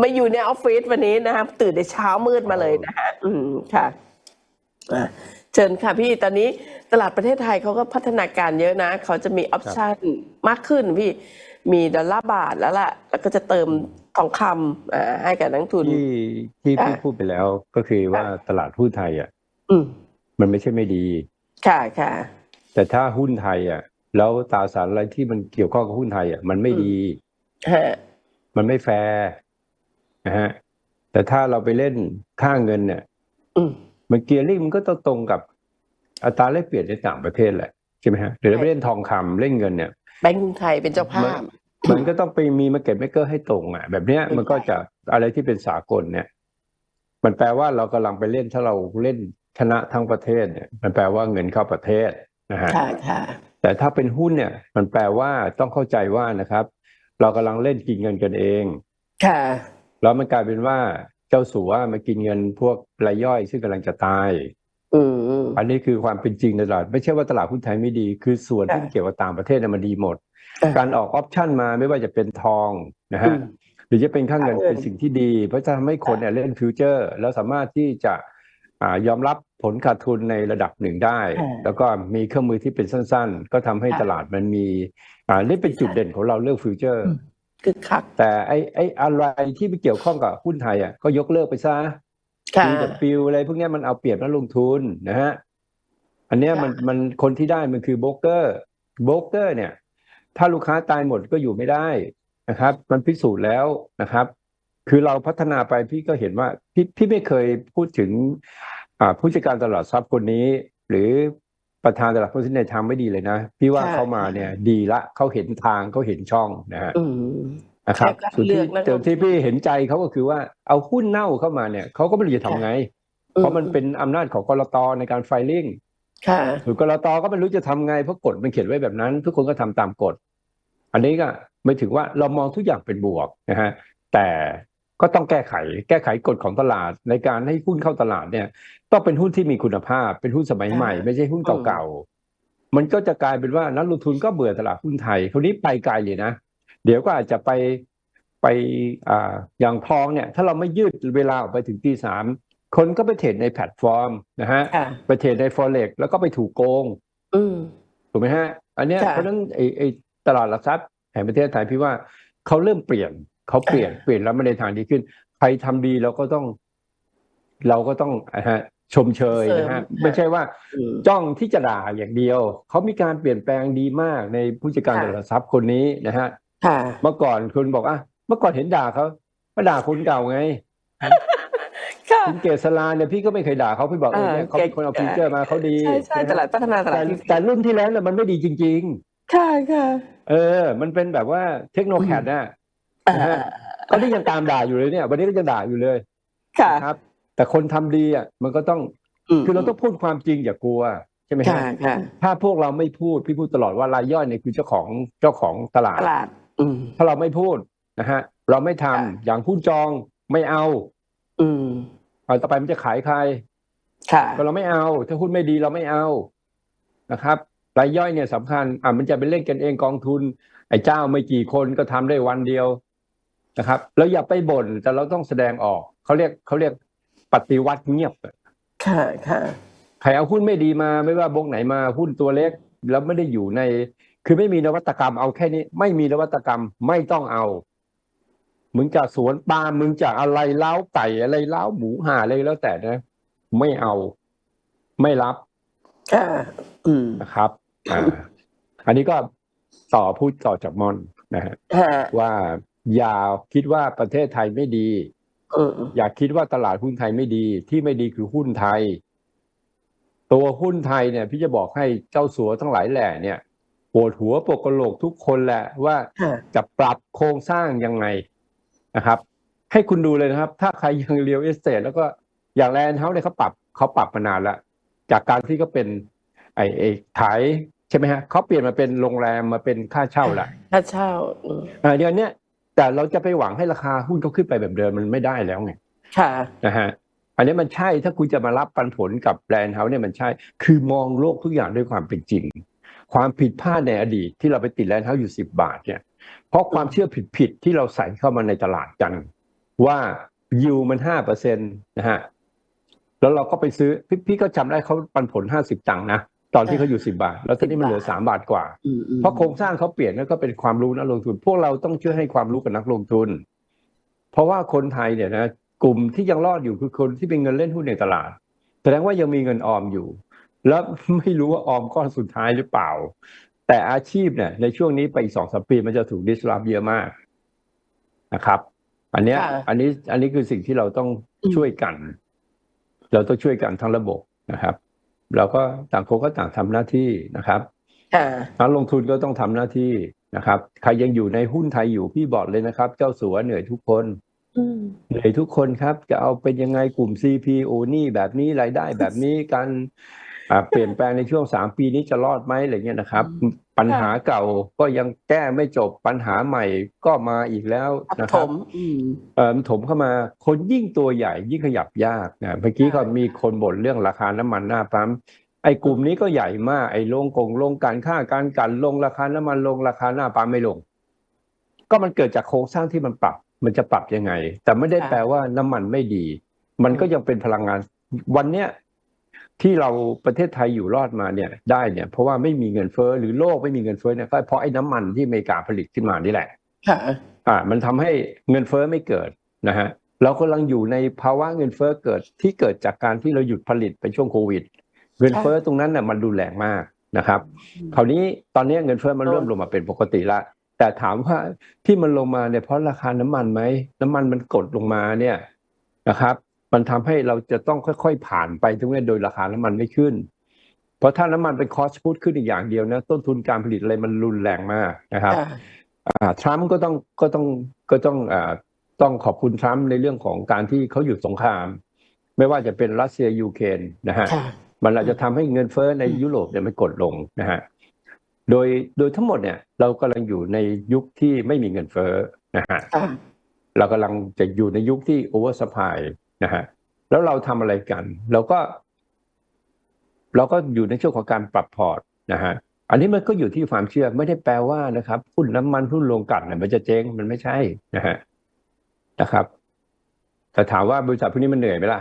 มาอยู่ในออฟฟิศวันนี้นะครับตื่นในเช้ามืดมาเลยนะฮะอืมค่ะอะเชิญค่ะพี่ตอนนี้ตลาดประเทศไทยเขาก็พัฒนาการเยอะนะ เขาจะมีออปชันมากขึ้นพี่มีดอลลาร์บาทแล้วล่ะ แล้วก็จะเติมทองคำอ่าให้กับนักลงทุนที่ที่พี่ค่ะพูดไปแล้วก็คือว่าตลาดหุ้นไทยอะอืมมันไม่ใช่ไม่ดี ค่ะค่ะ แต่ถ้าหุ้นไทยอะ แล้วตราสารอะไรที่มันเกี่ยวข้องกับหุ้นไทยอะมันไม่ดีฮะมันไม่แฟร์ นะฮะแต่ถ้าเราไปเล่นค่าเงินเนี่ยอืมมันเกียร์ลิงมันก็ต้องตรงกับอัตราแลกเปลี่ยนในต่างประเทศแหละใช่ไหมฮะหรือเราไปเล่นทองคำเล่นเงินเนี่ยแบงก์กรุงไทยเป็นเจ้าภาพ มันก็ต้องไปมีมาเก็ตเมเกอร์ให้ตรงอะ แบบเนี้ยใช่มันก็จะอะไรที่เป็นสากลเนี่ย มันแปลว่าเรากำลังไปเล่นถ้าเราเล่นชนะทั้งประเทศเนี่ย มันแปลว่าเงินเข้าประเทศนะฮะค่ะค่ะแต่ถ้าเป็นหุ้นเนี่ย มันแปลว่าต้องเข้าใจว่านะครับ เรากำลังเล่นกินเงินกันเอง ค่ะ แล้วมันกลายเป็นว่าเจ้าสัวมากินเงินพวกรายย่อยซึ่งกำลังจะตายอืมอืมอันนี้คือความเป็นจริงในตลาด ไม่ใช่ว่าตลาดหุ้นไทยไม่ดี คือส่วนค่ะที่เกี่ยวกับต่างประเทศเนี่ยมันดีหมดค่ะการออกออปชันมาไม่ว่าจะเป็นทองนะอืฮะมหรือจะเป็นค่าเงินค่าเงินเป็นสิ่งที่ดี เพราะจะทำให้คนเนี่ยเล่นฟิวเจอร์ แล้วสามารถที่จะอ่ายอมรับผลขาดทุนในระดับหนึ่งได้ค่ะแล้วก็มีเครื่องมือที่เป็นสั้น ๆ ก็ทำให้ค่ะตลาดมันมีอ่านี่เป็นจุดเด่นของเราเรื่องฟิวเจอร์อืม คือคัก แต่ไอ้ไอ้อะไรที่ไปเกี่ยวข้องกับหุ้นไทยอะก็ยกเลิกไปซะค่ะมีแต่ปิวอะไรพวกเนี้ยมันเอาเปรียบนักลงทุนนะฮะอันเนี้ยค่ะมันมันคนที่ได้มันคือโบรกเกอร์โบรกเกอร์เนี่ย ถ้าลูกค้าตายหมดก็อยู่ไม่ได้นะครับ มันพิสูจน์แล้วนะครับ คือเราพัฒนาไปพี่ก็เห็นว่าพี่พี่ไม่เคยพูดถึงอ่าผู้จัดการตลาดทรัพย์คนนี้ หรือ ประธานตลาดหุ้นในทางไม่ดีเลยนะ พี่ว่าค่ะเขามาเนี่ย ดีละเขาเห็นทางเขาเห็นช่องนะฮะอืมนะครับแค่การส่วนเลืที่อกนักลงทุนแต่ที่พี่เห็นใจเขาก็คือว่าเอาหุ้นเน่าเข้ามาเนี่ยเขาก็ไม่รู้จะทำไง เพราะมันเป็นอำนาจของกรตในการไฟลิ่งค่ะหรือกรตก็ไม่รู้จะทำไงเพราะกฎมันเขียนไว้แบบนั้น ทุกคนก็ทำตามกฎ อันนี้ก็ไม่ถึงว่าเรามองทุกอย่างเป็นบวกนะฮะแต่ ก็ต้องแก้ไข แก้ไขกฎของตลาดในการให้หุ้นเข้าตลาดเนี่ยต้องเป็นหุ้นที่มีคุณภาพ เป็นหุ้นสมัยใหม่ ไม่ใช่หุ้นเก่าๆมันก็จะกลายเป็นว่านักลงทุนก็เบื่อตลาดหุ้นไทยคราวนี้ไปไกลเลยนะ เดี๋ยวก็อาจจะไปไปอ่าอย่างทองเนี่ย ถ้าเราไม่ยืดเวลาออกไปถึงตีสามคนก็ไปเทรดในแพลตฟอร์มนะฮะค่ะไปเทรดใน forex แล้วก็ไปถูกโกงอืมถูกไหมฮะ อันเนี้ยค่ะเพราะฉะนั้นไอ้ไอ้ตลาดหลักทรัพย์แห่งประเทศไทยพี่ว่าเขาเริ่มเปลี่ยน เขาเปลี่ยนเปลี่ยนแล้วมาในทางดีขึ้น ใครทำดีเราก็ต้อง เราก็ต้องนะฮะชมเชยนะฮะเสริมไม่ใช่ว่าอืมจ้องที่จะด่าอย่างเดียว เขามีการเปลี่ยนแปลงดีมากในผู้จัดการค่ะตลาดหลักทรัพย์คนนี้นะฮะค่ะเมื่อก่อนคุณบอกอะเมื่อก่อนเห็นด่าเขาก็ด่าคนเก่าไงค่ะคุณเกษราเนี่ยพี่ก็ไม่เคยด่าเขาพี่บอกเออเนี่ยเขาเป็นคนเอาฟิวเจอร์มาเขาดีใช่ใช่ตลาดพัฒนาตลาแต่ดที่แต่รุ่นที่แล้วเนี่ยมันไม่ดีจริง ๆ ค่ะค่ะเออ มันเป็นแบบว่าเทคโนแคดน่ะ อ่านะฮะก็ที่ยังตามด่าอยู่เลยเนี่ย วันนี้ก็ยังด่าอยู่เลยค่ะนะครับ แต่คนทำดีอะมันก็ต้องมคือเราต้องพูดความจริงอย่ากลัวใช่ไหมฮะค่ะค่ะถ้าพวกเราไม่พูดพี่พูดตลอดว่ารายย่อยเนี่ยคือเจ้าของเจ้าของตลาดตลาดอืมถ้าเราไม่พูดนะฮะ เราไม่ทำค่ะอย่างหุ้นจองไม่เอา อืมเอาต่อไปมันจะขายใครค่ะก็เราไม่เอา ถ้าหุ้นไม่ดีเราไม่เอานะครับรายย่อยเนี่ยสำคัญอะมันจะไปเล่นกันเองกองทุน ไอ้เจ้าไม่กี่คนก็ทำได้วันเดียว นะครับเราอย่าไปบ่นแต่เราต้องแสดงออกเขาเรียกเขาเรียกปฏิวัติเงียบค่ะค่ะใครเอาหุ้นไม่ดีมาไม่ว่าบงไหนมาหุ้นตัวเล็ก แล้วไม่ได้อยู่ใน คือไม่มีนวัตกรรมเอาแค่นี้ ไม่มีนวัตกรรมไม่ต้องเอา มึงจะสวนปาล์มมึงจะอะไรเล้าไก่อะไรเล้าหมูห่าอะไรแล้วแต่นะ ไม่เอา ไม่รับค่ะอืมนะครับอ่าอันนี้ก็ต่อพูดต่อจากมอนนะฮะค่ะว่า อย่าคิดว่าประเทศไทยไม่ดีอืมอย่าคิดว่าตลาดหุ้นไทยไม่ดี ที่ไม่ดีคือหุ้นไทย ตัวหุ้นไทยเนี่ย พี่จะบอกให้เจ้าสัวทั้งหลายแหล่เนี่ยปวดหัวปวดกระโหลกทุกคนแหละว่าค่ะจะปรับโครงสร้างยังไงนะครับ ให้คุณดูเลยนะครับ ถ้าใครยังเรียลเอสเตทแล้วก็อย่างแลนด์เฮาส์เนี่ยเขาปรับเขาปรับมานานแล้วจากการที่เขาเป็นไอ้ไอ้ขายใช่ไหมฮะเขาเปลี่ยนมาเป็นโรงแรมมาเป็นค่าเช่าละค่าเช่าอืมอ่าเดี๋ยวเนี้ย แต่เราจะไปหวังให้ราคาหุ้นเขาขึ้นไปแบบเดิมมันไม่ได้แล้วไงค่ะนะฮะอันนี้มันใช่ถ้าคุณจะมารับปันผลกับแบรนด์เฮาส์เนี่ยมันใช่ คือมองโลกทุกอย่างด้วยความเป็นจริง ความผิดพลาดในอดีตที่เราไปติดแลนด์เฮาส์อยู่สิบบาทเนี่ย เพราะความเชื่อผิดๆที่เราใส่เข้ามาในตลาดกัน ว่ายูมันห้าเปอร์เซ็นตนะฮะแล้วเราก็ไปซื้อพี่พี่ก็จำได้เขาปันผลห้าสิบตังค์นะ ตอนที่เขาอยู่สิบาท แล้วตอนนี้มันเหลือสามบาทกว่าอืมอืมเพราะโครงสร้างเขาเปลี่ยนแล้วก็เป็นความรู้นักลงทุน พวกเราต้องช่วยให้ความรู้กับนักลงทุน เพราะว่าคนไทยเนี่ยนะกลุ่มที่ยังรอดอยู่คือคนที่เป็นเงินเล่นหุ้นในตลาด แสดงว่ายังมีเงินออมอยู่ แล้วไม่รู้ว่าออมก้อนสุดท้ายหรือเปล่า แต่อาชีพเนี่ยในช่วงนี้ไปอีกสองสามปีมันจะถูกดิสลอฟเยอะมากนะครับ อันเนี้ยค่ะอันนี้อันนี้คือสิ่งที่เราต้องอืมช่วยกัน เราต้องช่วยกันทั้งระบบนะครับ เราก็ต่างคนก็ต่างทำหน้าที่นะครับค่ะนักลงทุนก็ต้องทำหน้าที่นะครับ ใครยังอยู่ในหุ้นไทยอยู่พี่บอกเลยนะครับ เจ้าสัวเหนื่อยทุกคนอืมเหนื่อยทุกคนครับ จะเอาเป็นยังไงกลุ่ม CPO นี่แบบนี้รายได้แบบนี้การอ่า เปลี่ยนแปลงในช่วงสามปีนี้จะรอดไหมอะไรเงี้ยนะครับ ปัญหาเก่าก็ยังแก้ไม่จบปัญหาใหม่ก็มาอีกแล้วทับนะคถรับมอืมเอ่อมันถมเข้ามาคนยิ่งตัวใหญ่ยิ่งขยับยากนะเมื่อกี้ใช่ก็มีคนบ่นเรื่องราคาน้ำมันหน้าปั๊มไอ้กลุ่มนี้ก็ใหญ่มากไอ้ลงกงลงการค่าการกันลงราคาน้ำมันลงราคาหน้าปั๊มไม่ลง ก็มันเกิดจากโครงสร้างที่มันปรับ มันจะปรับยังไง แต่ไม่ได้แปลว่าน้ำมันไม่ดี มันก็ยังเป็นพลังงานวันเนี้ย ที่เราประเทศไทยอยู่รอดมาเนี่ยได้เนี่ยเพราะว่าไม่มีเงินเฟ้อหรือโลกไม่มีเงินเฟ้อเนี่ยก็เพราะไอ้น้ำมันที่อเมริกาผลิตขึ้นมานี่แหละค่ะอ่า มันทำให้เงินเฟ้อไม่เกิดนะฮะเรากำลังอยู่ในภาวะเงินเฟ้อเกิดที่เกิดจากการที่เราหยุดผลิตไปช่วงโควิด เงินเฟ้อตรงนั้นน่ะมันรุนแรงมากนะครับ คราวนี้ตอนนี้เงินเฟ้อมันเริ่มลงมาเป็นปกติละแต่ถามว่าที่มันลงมาเนี่ยเพราะราคาน้ำมันไหมน้ำมันมันกดลงมาเนี่ยนะครับ มันทำให้เราจะต้องค่อยๆผ่านไปตรงนี้โดยราคาน้ำมันไม่ขึ้น เพราะถ้าน้ำมันเป็นคอสพุทขึ้นอีกอย่างเดียวนะต้นทุนการผลิตอะไรมันรุนแรงมากนะครับค่ะอ่าทรัมป์ก็ต้องก็ต้องก็ต้องอ่าต้องขอบคุณทรัมป์ในเรื่องของการที่เขาหยุดสงคราม ไม่ว่าจะเป็นรัสเซียยูเครนนะฮะค่ะมันอาจจะทำให้เงินเฟ้อในยุโรปเนี่ยมันกดลงนะฮะโดยโดยทั้งหมดเนี่ยเรากำลังอยู่ในยุคที่ไม่มีเงินเฟ้อนะฮะค่ะเรากำลังจะอยู่ในยุคที่โอเวอร์สปาย นะฮะแล้วเราทำอะไรกันเราก็ เราก็อยู่ในช่วงของการปรับพอร์ตนะฮะอันนี้มันก็อยู่ที่ความเชื่อไม่ได้แปลว่านะครับหุ้นน้ำมันหุ้นโรงกลั่นเนี่ยมันจะเจ๊งมันไม่ใช่นะฮะนะครับแต่ถามว่าบริษัทพวกนี้มันเหนื่อยไหมล่ะ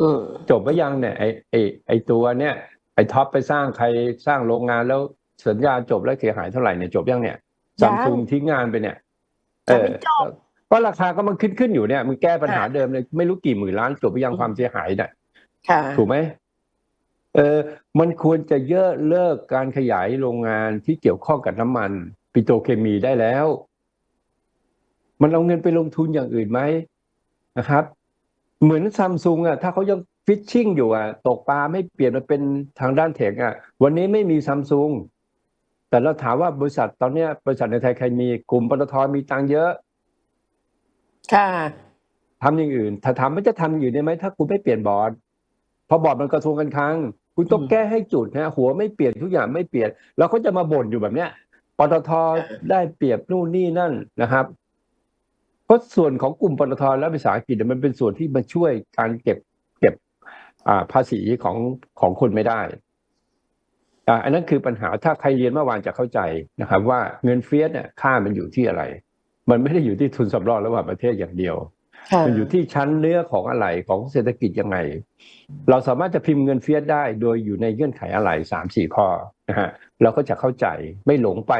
อืมจบไปยังเนี่ยไอไอไอตัวเนี่ยไอท็อปไปสร้างใครสร้างโรงงานแล้วสัญญาจบแล้วเสียหายเท่าไหร่เนี่ยจบยังเนี่ยยัซังมซุงทิ้งงานไปเนี่ยจะไม่จบ ก็ราคาก็มันขึ้นขึ้นอยู่เนี่ยมันแก้ปัญหาเดิมเลยไม่รู้กี่หมื่นล้านจบไปยังความเสียหายเนี่ยค่ะถูกไหมเออมันควรจะเยอะเลิกการขยายโรงงานที่เกี่ยวข้องกับน้ำมันปิโตรเคมีได้แล้ว มันเอาเงินไปลงทุนอย่างอื่นไหมนะครับ เหมือนซัมซุงอะถ้าเขายังฟิชชิ่งอยู่อะตกปลาไม่เปลี่ยนมาเป็นทางด้านเทคอะ วันนี้ไม่มีซัมซุงแต่เราถามว่าบริษัทตอนเนี้ยบริษัทในไทยใครมีกลุ่มปตทมีตังค์เยอะ ค่ะทำอย่างอื่น ถ้าทำมันจะทำอย่างอื่นได้ไหมถ้าคุณไม่เปลี่ยนบอร์ดเพราะบอร์ดมันกระทรวงการคลังคุณต้องอืมแก้ให้จุดนะหัวไม่เปลี่ยนทุกอย่างไม่เปลี่ยน แล้วเขาจะมาบ่นอยู่แบบเนี้ยปตทได้เปรียบนู่นนี่นั่นนะครับเพราะส่วนของกลุ่มปตทและวิสาหกิจเนี่ยมันเป็นส่วนที่มาช่วยการเก็บเก็บอ่าภาษีของของคนไม่ได้อ่าอันนั้นคือปัญหาถ้าใครเรียนเมื่อวานจะเข้าใจนะครับ ว่าเงินเฟ้อเนี่ยค่ามันอยู่ที่อะไร มันไม่ได้อยู่ที่ทุนสำรองระหว่างประเทศอย่างเดียวค่ะมันอยู่ที่ชั้นเนื้อของอะไรของเศรษฐกิจยังไง เราสามารถจะพิมพ์เงินเฟียสได้ โดยอยู่ในเงื่อนไขอะไรสามสี่ข้อนะฮะเราก็จะเข้าใจไม่หลงไป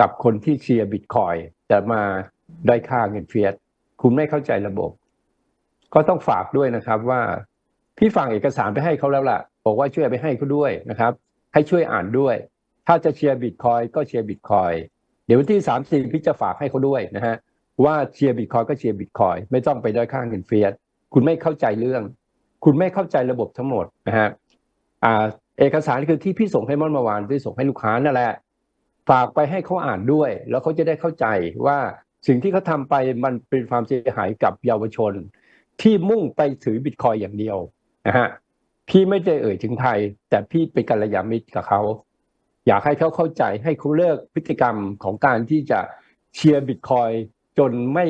กับคนที่เชียร์บิตคอยแต่มาได้อยค่าเงินเฟียสคุณไม่เข้าใจระบบ ก็ต้องฝากด้วยนะครับว่าพี่ฟังเอกสารไปให้เขาแล้วล่ะ บอกว่าช่วยไปให้เขาด้วยนะครับ ให้ช่วยอ่านด้วย ถ้าจะเชียร์บิตคอยก็เชียร์บิตคอยเดี๋ยววันที่สามสี่พี่จะฝากให้เขาด้วยนะฮะว่าเชียร์บิตคอยก็เชียร์บิตคอยไม่ต้องไปด้อยค่าเงินเฟียสคุณไม่เข้าใจเรื่อง คุณไม่เข้าใจระบบทั้งหมดนะฮะอ่าเอกสารคือที่พี่ส่งให้มอนเมื่อวานที่ส่งให้ลูกค้านั่นแหละฝากไปให้เขาอ่านด้วย แล้วเขาจะได้เข้าใจว่าสิ่งที่เขาทำไปมันเป็นความเสียหายกับเยาวชน ที่มุ่งไปถือบิตคอยอย่างเดียวนะฮะพี่ไม่ได้เอ่ยถึงไทย แต่พี่เป็นกัลยาณมิตรกับเขา อยากให้เขาเข้าใจให้เขาเลิกพฤติกรรมของการที่จะเชียร์บิตคอยจนไม่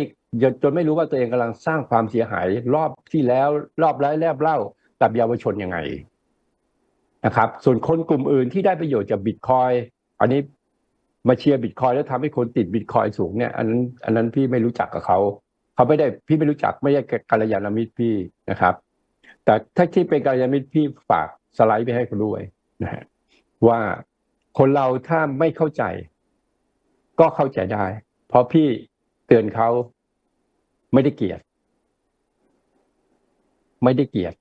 จนไม่รู้ว่าตัวเองกำลังสร้างความเสียหายรอบที่แล้วรอบแล้แลบเล่ากับเยาวชนยังไงนะครับ ส่วนคนกลุ่มอื่นที่ได้ประโยชน์จากบิตคอยอันนี้มาเชียร์บิตคอยแล้วทำให้คนติดบิตคอยสูงเนี่ย อันนั้นอันนั้นพี่ไม่รู้จักกับเขาเขาไม่ได้พี่ไม่รู้จักไม่ใช่กัลยาณมิตรพี่นะครับ แต่ถ้าที่เป็นกัลยาณมิตรพี่ฝากสไลด์ไปให้เขาด้วยนะฮะว่า คนเราถ้าไม่เข้าใจ ก็เข้าใจได้ เพราะพี่เตือนเขาไม่ได้เกลียด ไม่ได้เกลียด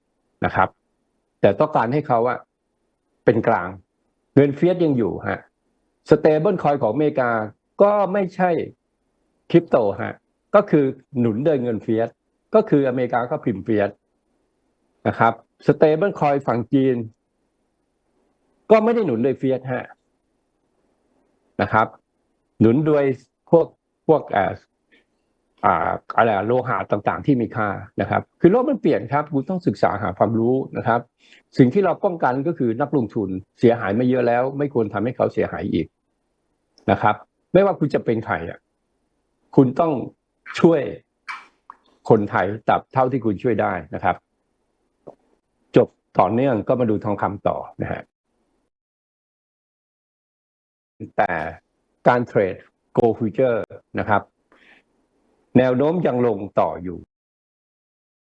นะครับ แต่ต้องการให้เขาอะเป็นกลาง เงินเฟียสยังอยู่ฮะสเตเบิลคอยของอเมริกาก็ไม่ใช่คริปโตฮะก็คือหนุนโดยเงินเฟียสก็คืออเมริกาก็พิมพ์เฟียสนะครับสเตเบิลคอยฝั่งจีน ก็ไม่ได้หนุนโดยเฟียสฮะ นะครับ หนุนโดยพวกพวกอ่าอ่าอะไรโลหะต่างๆ ที่มีค่านะครับ คือโลกมันเปลี่ยนครับคุณต้องศึกษาหาความรู้นะครับ สิ่งที่เราป้องกันก็คือนักลงทุนเสียหายมาเยอะแล้ว ไม่ควรทำให้เขาเสียหายอีกนะครับ ไม่ว่าคุณจะเป็นใครอะคุณต้องช่วยคนไทยตับเท่าที่คุณช่วยได้นะครับ จบต่อเนื่องก็มาดูทองคำต่อนะฮะ แต่การเทรด Go Future นะครับ แนวโน้มยังลงต่ออยู่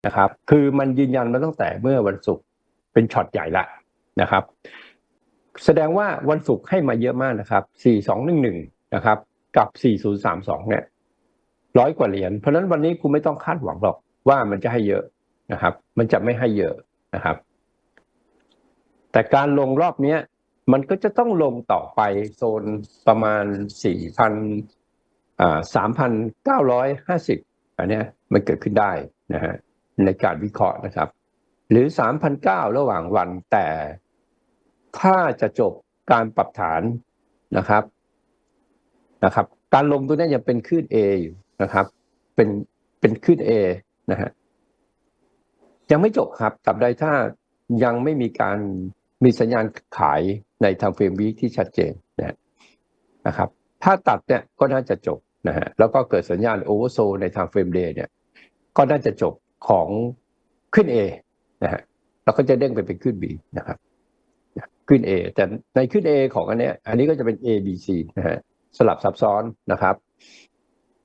นะครับ คือมันยืนยันมาตั้งแต่เมื่อวันศุกร์เป็นช็อตใหญ่ละนะครับ แสดงว่าวันศุกร์ให้มาเยอะมากนะครับ 4211 นะครับ กับ 4032 เนี่ยร้อยกว่าเหรียญ เพราะฉะนั้นวันนี้คุณไม่ต้องคาดหวังหรอกว่ามันจะให้เยอะนะครับ มันจะไม่ให้เยอะนะครับ แต่การลงรอบเนี้ย มันก็จะต้องลงต่อไปโซนประมาณ 4,000อ่า3,950 อันนี้มันเกิดขึ้นได้นะฮะในการวิเคราะห์นะครับ หรือ3,900ระหว่างวันแต่ถ้าจะจบการปรับฐานนะครับนะครับ การลงตัวนี้ยังเป็นคลื่น A อยู่นะครับ เป็นเป็นคลื่น A นะฮะยังไม่จบครับตราบใดถ้ายังไม่มีการมีสัญญาณขาย ในทางเฟรมวีที่ชัดเจนนะนะครับ ถ้าตัดเนี่ยก็น่าจะจบนะฮะแล้วก็เกิดสัญญาณโอเวอร์โซในทางเฟรมเดย์เนี่ยก็น่าจะจบของขึ้น A นะฮะแล้วก็จะเด้งไปเป็นขึ้น B นะครับขึ้น A แต่ในขึ้น A ของอันเนี้ย อันนี้ก็จะเป็น A B C นะฮะสลับซับซ้อนนะครับ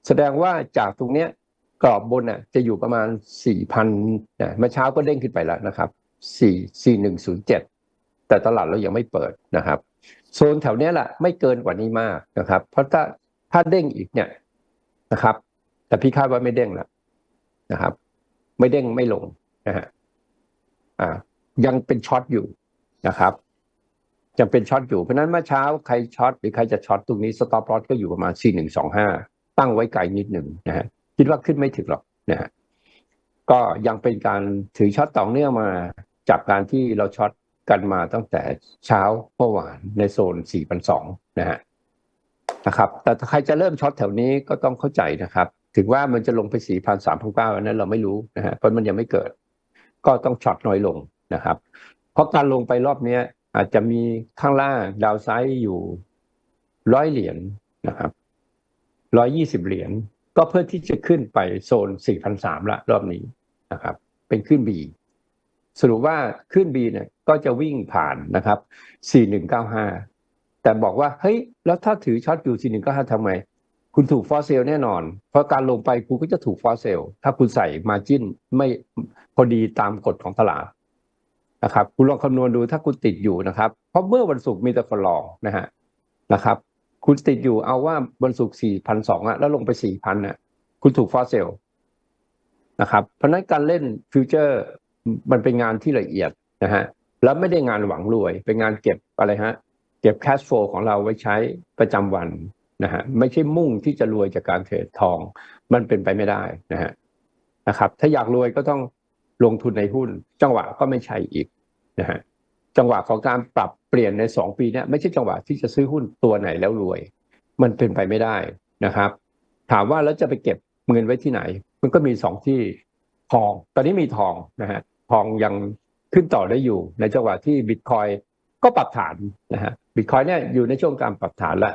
แสดงว่าจากตรงเนี้ยกรอบบนน่ะจะอยู่ประมาณ 4,000นะเมื่อเช้าก็เด้งขึ้นไปแล้วนะครับ 4 4107 แต่ตลาดเรายังไม่เปิดนะครับ โซนแถวนี้แหละไม่เกินกว่านี้มากนะครับ เพราะถ้าถ้าเด้งอีกเนี่ยนะครับ แต่พี่คาดว่าไม่เด้งแล้วนะครับ ไม่เด้งไม่ลงนะฮะอ่า ยังเป็นช็อตอยู่นะครับยังเป็นช็อตอยู่เพราะฉะนั้นเมื่อเช้าใครช็อตหรือใครจะช็อตตรงนี้สต็อปลอสก็อยู่ประมาณ4125 ตั้งไว้ไกลนิดหนึ่งนะฮะคิดว่าขึ้นไม่ถึงหรอกนะฮะก็ยังเป็นการถือช็อตต่อเนื่องมาจากการที่เราช็อต กันมาตั้งแต่เช้าเมื่อวานในโซน 4,200 นะฮะนะครับ แต่ใครจะเริ่มช็อตแถวนี้ก็ต้องเข้าใจนะครับ ถึงว่ามันจะลงไป 4,000 3,900อันนั้นเราไม่รู้นะฮะเพราะมันยังไม่เกิด ก็ต้องช็อตน้อยลงนะครับ เพราะการลงไปรอบนี้อาจจะมีข้างล่างดาวไซด์อยู่ร้อยเหรียญนะครับร้อยยี่สิบเหรียญก็เพื่อที่จะขึ้นไปโซนสี่พันสามละรอบนี้นะครับ เป็นขึ้นบี สรุปว่าขึ้นบีเนี่ยก็จะวิ่งผ่านนะครับสี่หนึ่งเก้าห้าแต่บอกว่าเฮ้ยแล้วถ้าถือช็อตอยู่สี่หนึ่งเก้าห้าทำไม คุณถูกฟอสเซลแน่นอน เพราะการลงไปคุณก็จะถูกฟอสเซลถ้าคุณใส่มาจิ้นไม่พอดีตามกฎของตลาดนะครับ คุณลองคำนวณดูถ้าคุณติดอยู่นะครับ เพราะเมื่อวันศุกร์มีแต่คนลองนะฮะนะครับ คุณติดอยู่เอาว่าวันศุกร์สี่พันสอะแล้วลงไปสี่พันอะคุณถูกฟอสเซลนะครับ เพราะฉะนั้นการเล่นฟิวเจอร์ มันเป็นงานที่ละเอียดนะฮะแล้วไม่ได้งานหวังรวย เป็นงานเก็บอะไรฮะเก็บแคชโฟลของเราไว้ใช้ประจำวันนะฮะไม่ใช่มุ่งที่จะรวยจากการเทรดทอง มันเป็นไปไม่ได้นะฮะนะครับ ถ้าอยากรวยก็ต้องลงทุนในหุ้น จังหวะก็ไม่ใช่อีกนะฮะจังหวะของการปรับเปลี่ยนในสองปีนี้ไม่ใช่จังหวะที่จะซื้อหุ้นตัวไหนแล้วรวย มันเป็นไปไม่ได้นะครับ ถามว่าแล้วจะไปเก็บเงินไว้ที่ไหน มันก็มีสองที่ทอง ตอนนี้มีทองนะฮะ ทองยังขึ้นต่อได้อยู่ ในจังหวะที่บิตคอยก็ปรับฐานนะฮะบิตคอยเนี่ยอยู่ในช่วงการปรับฐานแล้ว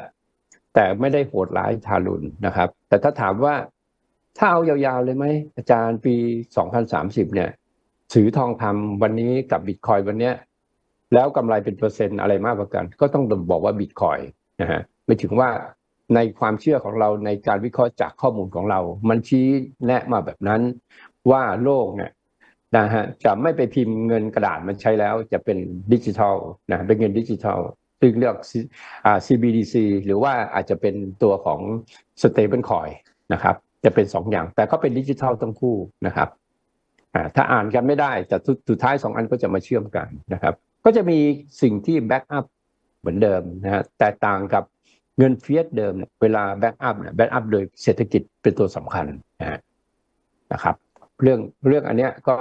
แต่ไม่ได้โหดร้ายทารุณนะครับ แต่ถ้าถามว่าถ้าเอายาวๆเลยไหมอาจารย์ปี 2030 เนี่ยถือทองคำวันนี้กับบิตคอยวันเนี้ยแล้วกำไรเป็นเปอร์เซ็นต์อะไรมากกว่ากัน ก็ต้องบอกว่าบิตคอยนะฮะไม่ถึงว่าในความเชื่อของเราในการวิเคราะห์จากข้อมูลของเรา มันชี้แนะมาแบบนั้นว่าโลกเนี่ย นะฮะจะไม่ไปพิมพ์เงินกระดาษมันใช้แล้วจะเป็นดิจิทัลนะเป็นเงินดิจิทัลซึ่งเลือก C- อ่า CBDC หรือว่าอาจจะเป็นตัวของ stable coin นะครับ จะเป็นสองอย่าง แต่ก็เป็นดิจิทัลทั้งคู่นะครับถ้าอ่านกันไม่ได้แต่สุดท้ายสองอันก็จะมาเชื่อมกันนะครับ ก็จะมีสิ่งที่แบ็กอัพเหมือนเดิมนะฮะแตกต่างกับเงินเฟียสเดิมเนี่ยเวลาแบ็กอัพเนี่ยแบ็กอัพโดยเศรษฐกิจเป็นตัวสำคัญนะครับ เรื่องเรื่องอันเนี้ยก็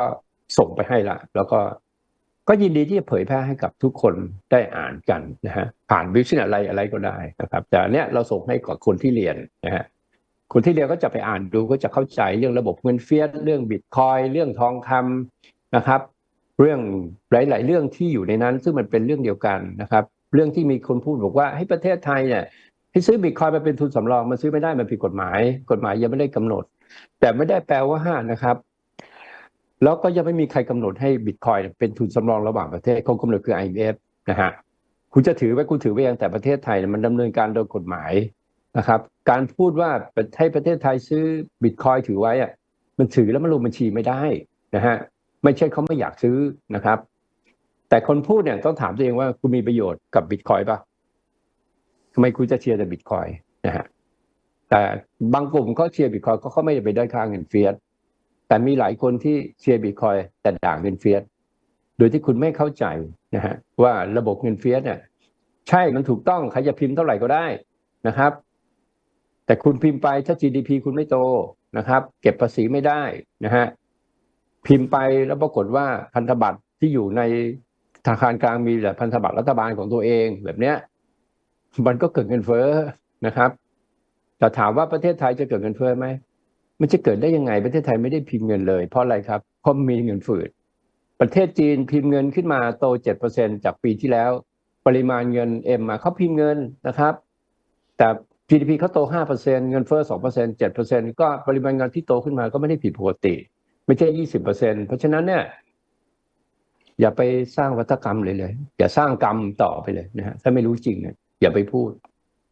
ส่งไปให้ละ แล้วก็ก็ยินดีที่จะเผยแพร่ให้กับทุกคนได้อ่านกันนะฮะผ่านวิชอะไรอะไรก็ได้นะครับ แต่อันเนี้ยเราส่งให้กับคนที่เรียนนะฮะคนที่เรียนก็จะไปอ่านดูก็จะเข้าใจเรื่องระบบเงินเฟียสเรื่องบิตคอยเรื่องทองคำนะครับ เรื่องหลาย ๆ เรื่องที่อยู่ในนั้น ซึ่งมันเป็นเรื่องเดียวกันนะครับ เรื่องที่มีคนพูดบอกว่าให้ประเทศไทยเนี่ยให้ซื้อบิตคอยน์มาเป็นทุนสำรองมันซื้อไม่ได้มันผิดกฎหมาย กฎหมายยังไม่ได้กำหนด แต่ไม่ได้แปลว่าห้านะครับ แล้วก็ยังไม่มีใครกำหนดให้บิตคอยเป็นทุนสำรองระหว่างประเทศเขากำหนดคือ IMF นะฮะคุณจะถือไว้คุณถือไว้ยังแต่ประเทศไทยมันดำเนินการโดยกฎหมายนะครับ การพูดว่าให้ประเทศไทยซื้อบิตคอยถือไว้อะมันถือแล้วมันลงบัญชีไม่ได้นะฮะไม่ใช่เขาไม่อยากซื้อนะครับ แต่คนพูดเนี่ยต้องถามตัวเองว่าคุณมีประโยชน์กับบิตคอยปะทำไมคุณจะเชียร์แต่บิตคอยนะฮะแต่บางกลุ่มเขาเชียร์บิตคอยก็เขาไม่ได้ไปได้ค่าเงินเฟียส แต่มีหลายคนที่เชียร์บิตคอยแต่ด่างเงินเฟียสโดยที่คุณไม่เข้าใจนะฮะว่าระบบเงินเฟียสเนี่ยใช่มันถูกต้องใครจะพิมพ์เท่าไหร่ก็ได้นะครับ แต่คุณพิมพ์ไปถ้า GDP คุณไม่โตนะครับ เก็บภาษีไม่ได้นะฮะพิมพ์ไปแล้วปรากฏว่าพันธบัตรที่อยู่ในธนาคารกลางมีแต่พันธบัตรรัฐบาลของตัวเองแบบเนี้ยมันก็เกิดเงินเฟ้อนะครับแต่ถามว่าประเทศไทยจะเกิดเงินเฟ้อไหม มันจะเกิดได้ยังไงประเทศไทยไม่ได้พิมพ์เงินเลย เพราะอะไรครับเพราะมีเงินฝืด ประเทศจีนพิมพ์เงินขึ้นมาโตเจ็ดเปอร์เซ็นจากปีที่แล้ว ปริมาณเงินเอ็มมาเขาพิมพ์เงินนะครับ แต่ GDP เขาโตห้าเงินเฟ้อสองเปอร์เซ็นเจ็ดเปอร์เซ็นก็ปริมาณเงินที่โตขึ้นมาก็ไม่ได้ผิดปกติ ไม่ใช่ยี่สิบเปอร์เซ็นเพราะฉะนั้นเนี่ยอย่าไปสร้างวัฒกรรมเลยเลย อย่าสร้างกรรมต่อไปเลยนะฮะถ้าไม่รู้จริงเนี่ยอย่าไปพูด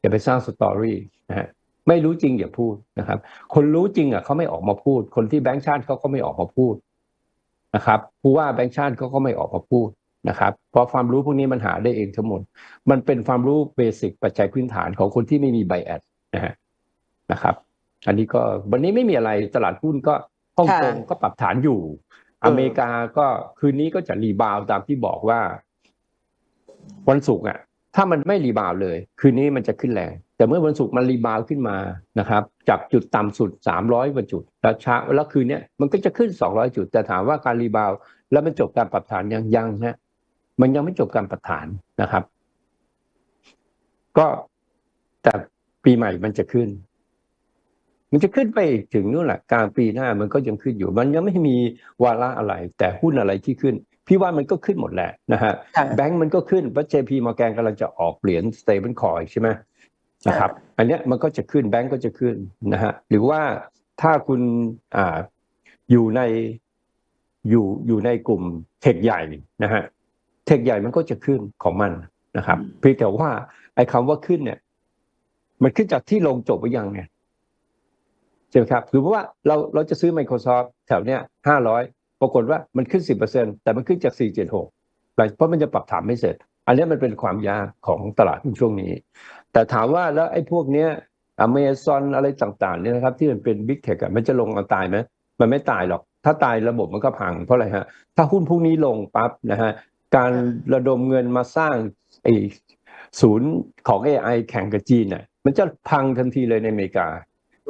อย่าไปสร้างสตอรี่นะฮะ ไม่รู้จริงอย่าพูดนะครับ คนรู้จริงอะเขาไม่ออกมาพูด คนที่แบงค์ชาติเขาก็ไม่ออกมาพูดนะครับผู้ว่าแบงค์ชาติเขาก็ไม่ออกมาพูดนะครับ เพราะความรู้พวกนี้มันหาได้เองทั้งหมด มันเป็นความรู้เบสิกปัจจัยพื้นฐานของคนที่ไม่มีไบแอดนะฮะนะครับ อันนี้ก็วันนี้ไม่มีอะไรตลาดหุ้นก็ฮ่องกงค่ะก็ปรับฐานอยู่ อเมริกาก็คืนนี้ก็จะรีบาวด์ตามที่บอกว่า วันศุกร์อะ ถ้ามันไม่รีบาวด์เลย คืนนี้มันจะขึ้นแรง แต่เมื่อวันศุกร์มันรีบาวด์ขึ้นมานะครับจากจุดต่ำสุด 300กว่าจุด แล้วเช้าแล้วคืนเนี้ยมันก็จะขึ้น 200 จุด แต่ถามว่าการรีบาวด์แล้วมันจบการปรับฐานยังยังฮะมันยังไม่จบการปรับฐานนะครับ ก็แต่ปีใหม่มันจะขึ้น มันจะขึ้นไปถึงนู่นแหละกลางปีหน้ามันก็ยังขึ้นอยู่ มันยังไม่มีวาระอะไร แต่หุ้นอะไรที่ขึ้นพี่ว่ามันก็ขึ้นหมดแหละนะฮะค่ะแบงก์มันก็ขึ้นเพราะ JP Morgan กำลังจะออกเหรียญ stable coin ใช่ไหม นะครับ อันเนี้ยมันก็จะขึ้นแบงก์ก็จะขึ้นนะฮะหรือว่าถ้าคุณอ่าอยู่ในอยู่อยู่ในกลุ่มเทคใหญ่นะฮะเทคใหญ่มันก็จะขึ้นของมันนะครับเพียงแต่ว่าไอ้คำว่าขึ้นเนี่ย มันขึ้นจากที่ลงจบไปยังไงใช่ไหมครับคือเพราะว่าเราเราจะซื้อ Microsoft แถวเนี้ยห้าร้อยปรากฏว่ามันขึ้นสิบเปอร์เซ็นแต่มันขึ้นจากสี่เจ็ดหกเพราะมันจะปรับฐานไม่เสร็จ อันนี้มันเป็นความยากของตลาดหุ้นช่วงนี้ แต่ถามว่าแล้วไอ้พวกเนี้ยอเมซอนอะไรต่างๆเนี่ยนะครับ ที่มันเป็นบิ๊กเทคมันจะลงมาตายไหมมันไม่ตายหรอก ถ้าตายระบบมันก็พังเพราะอะไรฮะ ถ้าหุ้นพวกนี้ลงปั๊บนะฮะการระดมเงินมาสร้างไอ้ศูนย์ของ AI แข่งกับจีนน่ะมันจะพังทันทีเลยในอเมริกา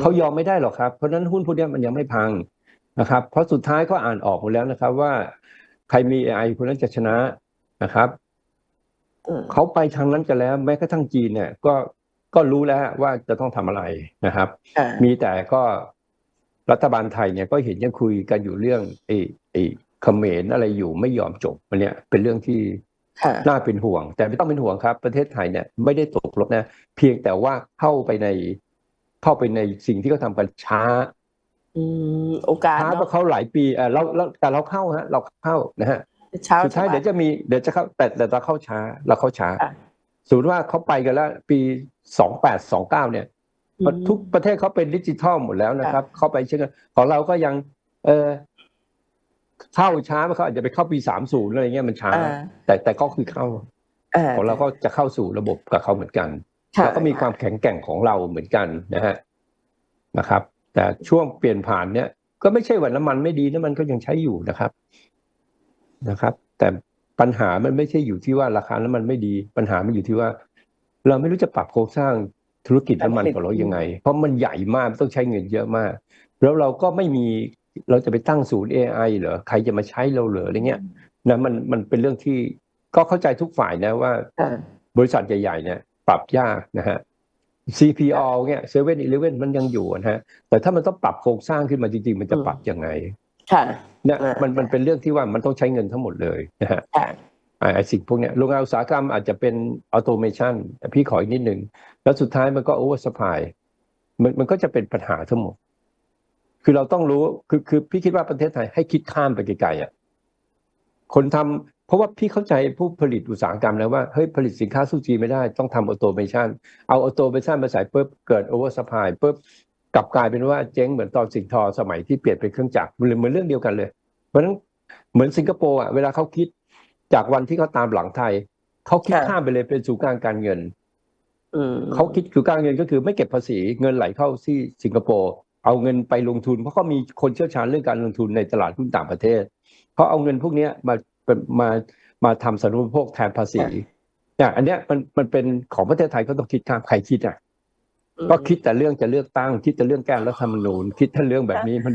เขายอมไม่ได้หรอกครับ เพราะนั้นหุ้นพวกนี้มันยังไม่พังนะครับ เพราะสุดท้ายก็อ่านออกหมดแล้วนะครับว่า ใครมี AI คนนั้นจะชนะนะครับ เขาไปทางนั้นกันแล้ว แม้กระทั่งจีนเนี่ย ก็ก็รู้แล้วว่าจะต้องทำอะไรนะครับค่ะมีแต่ก็รัฐบาลไทยเนี่ยก็เห็นยังคุยกันอยู่เรื่องไอ้ไอ้เขมรอะไรอยู่ไม่ยอมจบมันเนี่ยเป็นเรื่องที่ค่ะน่าเป็นห่วง แต่ไม่ต้องเป็นห่วงครับ ประเทศไทยเนี่ยไม่ได้ตกลบนะ เพียงแต่ว่าเข้าไปในเข้าไปในสิ่งที่เขาทำกันช้าอืมโอกาสช้าเนาะกว่าเขาหลายปีเออเราเราแต่เราเข้าฮะ เราเข้านะฮะ เช้าสุดท้ายสบเดี๋ยวจะมีเดี๋ยวจะเข้าแต่แต่เราเข้าช้าเราเข้าช้าค่ะสมมติว่าเขาไปกันแล้ว ปีสองแปดสองเก้าเนี่ยอืมทุกประเทศเขาเป็นดิจิทัลหมดแล้วนะครับ เข้าไปเช่นกันของเราก็ยัง เออเข้าช้าเขาอาจจะไปเข้าปีสามศูนย์อะไรเงี้ยมันช้าอ่าแต่แต่ก็คือเข้าอ่าของเราก็จะเข้าสู่ระบบกับเขาเหมือนกันค่ะแล้วก็มีความแข็งแกร่งของเราเหมือนกันนะฮะนะครับ แต่ช่วงเปลี่ยนผ่านเนี่ย ก็ไม่ใช่ว่าน้ำมันไม่ดีน้ำมันก็ยังใช้อยู่นะครับ นะครับ แต่ปัญหามันไม่ใช่อยู่ที่ว่าราคาน้ำมันไม่ดี ปัญหามันอยู่ที่ว่า เราไม่รู้จะปรับโครงสร้างธุรกิจน้ำมันของเรายังไง เพราะมันใหญ่มากต้องใช้เงินเยอะมาก แล้วเราก็ไม่มีเราจะไปตั้งศูนย์ AI เหรอใครจะมาใช้เราเหรออะไรเงี้ยนะมันมันเป็นเรื่องที่ก็เข้าใจทุกฝ่ายนะว่าค่ะบริษัทใหญ่ๆเนี่ยปรับยากนะฮะ CPO เนี่ยเซเว่นอีเลเว่นมันยังอยู่นะฮะแต่ถ้ามันต้องปรับโครงสร้างขึ้นมาจริงๆ มันจะอืมปรับยังไง ค่ะเนี่ยอ่ามัมันมันเป็นเรื่องที่ว่ามันต้องใช้เงินทั้งหมดเลยนะฮะค่ะไอ้ไอ้สิ่งพวกเนี้ยโรงงานอุตสาหกรรมอาจจะเป็นออโตเมชันแต่พี่ขออีกนิดหนึ่งแล้วสุดท้ายมันก็โอเวอร์สปายมันมันก็จะเป็นปัญหาทั้งหมด คือเราต้องรู้คือคือพี่คิดว่าประเทศไทยให้คิดข้ามไปไกลๆอะคนทำเพราะว่าพี่เข้าใจผู้ผลิตอุตสาหกรรมแล้วว่าเฮ้ยผลิตสินค้าสู้จีนไม่ได้ต้องทำออโตเมชันเอาออโตเมชันมาใส่ปุ๊บเกิดโอเวอร์สปายปุ๊บ กลับกลายเป็นว่าเจ๊งเหมือนตอนสิงห์ทอสมัยที่เปลี่ยนเป็นเครื่องจักรเหมือนเรื่องเดียวกันเลยเพราะฉะนั้นเหมือนสิงคโปร์อะเวลาเขาคิดจากวันที่เขาตามหลังไทยเขาคิดข้ามไปเลยเป็นศูนย์กลางการเงินอืเขาคิดศูนย์กลางเงินก็คือไม่เก็บภาษีเงินไหลเข้าที่สิงคโปร์เอาเงินไปลงทุน เพราะเขามีคนเชี่ยวชาญเรื่องการลงทุนในตลาดหุ้นต่างประเทศเขาเอาเงินพวกเนี้ยมามามาทำสาธารณูปโภคแทนภาษีเนี่ยอันเนี้ยมันมันเป็นของประเทศไทยก็ต้องคิดข้ามใครคิดอะ ก็คิดแต่เรื่องจะเลือกตั้ง คิดแต่เรื่องแก้รัฐธรรมนูญ คิดแต่เรื่องแบบนี้มัน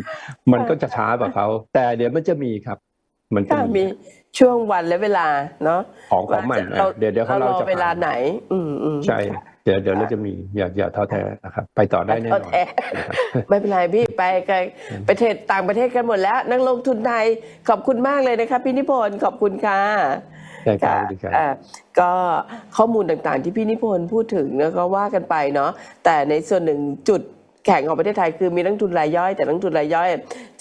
มันก็จะช้ากว่าเขา แต่เดี๋ยวมันจะมีครับ มันจะค่ะมีมีช่วงวันและเวลาเนาะของของมันเราอะเดี๋ยวเดี๋ยวเขาเราเรารอจะเวลาผ่านไหน อืมอืมใช่ เดี๋ยวเดี๋ยวเราจะมีอย่าอย่าท้อแท้นะครับ ไปต่อได้แน่นโออนเคนะครับไม่เป็นไรพี่ไปไกลไปเทศต่างประเทศกันหมดแล้ว นักลงทุนไทยขอบคุณมากเลยนะคะพี่นิพนธ์ขอบคุณค่ะได้ ครับสวัสดีครับอ่าก็ข้อมูลต่างๆที่พี่นิพนธ์พูดถึงแล้วก็ว่ากันไปเนาะแต่ในส่วนหนึ่งจุดแข่งของประเทศไทยคือมีนักลงทุนรายย่อย แต่นักลงทุนรายย่อย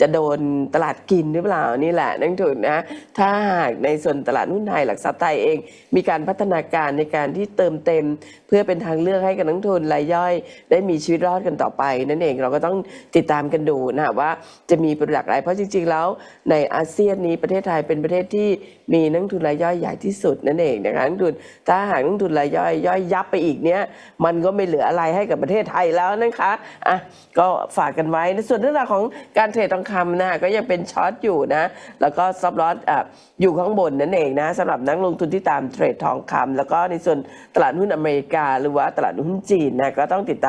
จะโดนตลาดกินหรือเปล่านี่แหละนักทุนนะถ้าหากในส่วนตลาดหุ้นไทยหลักทรัพย์ไทยเอง มีการพัฒนาการในการที่เติมเต็ม เพื่อเป็นทางเลือกให้กับนักทุนรายย่อย ได้มีชีวิตรอดกันต่อไป นั่นเองเราก็ต้องติดตามกันดูนะว่าจะมีประดักอะไรเพราะจริง ๆ แล้วในอาเซียนนี้ประเทศไทยเป็นประเทศที่มีนักทุนรายย่อยใหญ่ที่สุดนั่นเองนะคะนักทุนถ้าหากนักทุนรายย่อยย่อยยับไปอีกเนี้ยมันก็ไม่เหลืออะไรให้กับประเทศไทยแล้วนะคะอะก็ฝากกันไว้ในส่วนเรื่องราวของการเทรดทองคำนะก็ยังเป็นช็อตอยู่นะ แล้วก็ซับลอตออยู่ข้างบนนั่นเองนะสำหรับนักลงทุนที่ตามเทรดทองคำแล้วก็ในส่วนตลาดหุ้นอเมริกา หรือว่าตลาดหุ้นจีนนะก็ต้องติดตาม